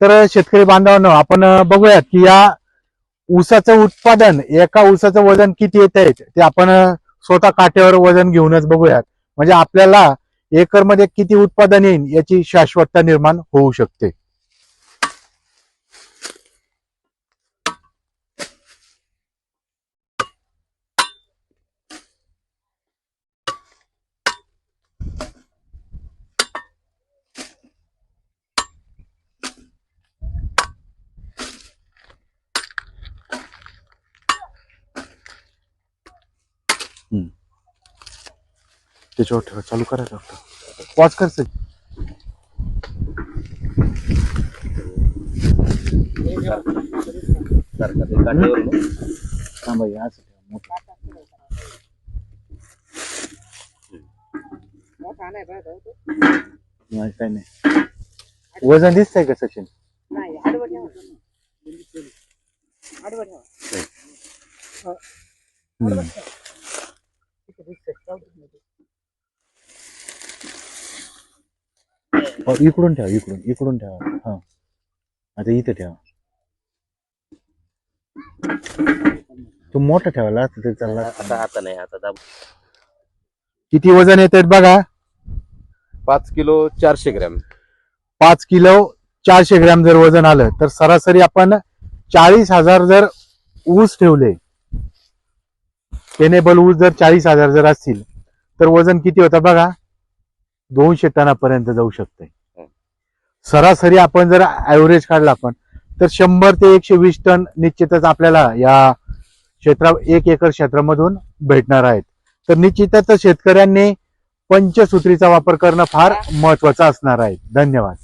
तर शेतकरी बांधवांनो आपण बघूयात की या ऊसाचं उत्पादन एका ऊसाचं वजन किती येत आहे ते आपण स्वतः काट्यावर वजन घेऊनच बघूयात. म्हणजे आपल्याला एकरमध्ये किती उत्पादन येईल याची शाश्वतता निर्माण होऊ शकते. त्याच्यावर ठेवा चालू करा डॉक्टर पॉज कर. थांबा. नाही काय नाही वज़न दिसतंय का सचिन हम्म. हो, इकडून ठेवा इकडून इकडून ठेवा. हा. आता इथं ठेवा. तो मोठा ठेवायला आता ते चालला आता आता नाही आता दाब किती वजन येत बघा? पाच किलो चारशे ग्रॅम. पाच किलो चारशे ग्रॅम जर वजन आलं तर सरासरी आपण चाळीस हजार जर ऊस ठेवले टेनेबल ऊस जर चाळीस हजार जर असतील तर वजन किती होतं बघा? दोनशे टनापर्यंत जाऊ शकते सरासरी आपण जर ऍव्हरेज काढला आपण तर शंभर ते एकशे वीस टन निश्चितच आपल्याला या क्षेत्रा एक एकर क्षेत्रामधून भेटणार आहेत. तर निश्चितच शेतकऱ्यांनी पंचसूत्रीचा वापर करणं फार महत्वाचं असणार आहे. धन्यवाद.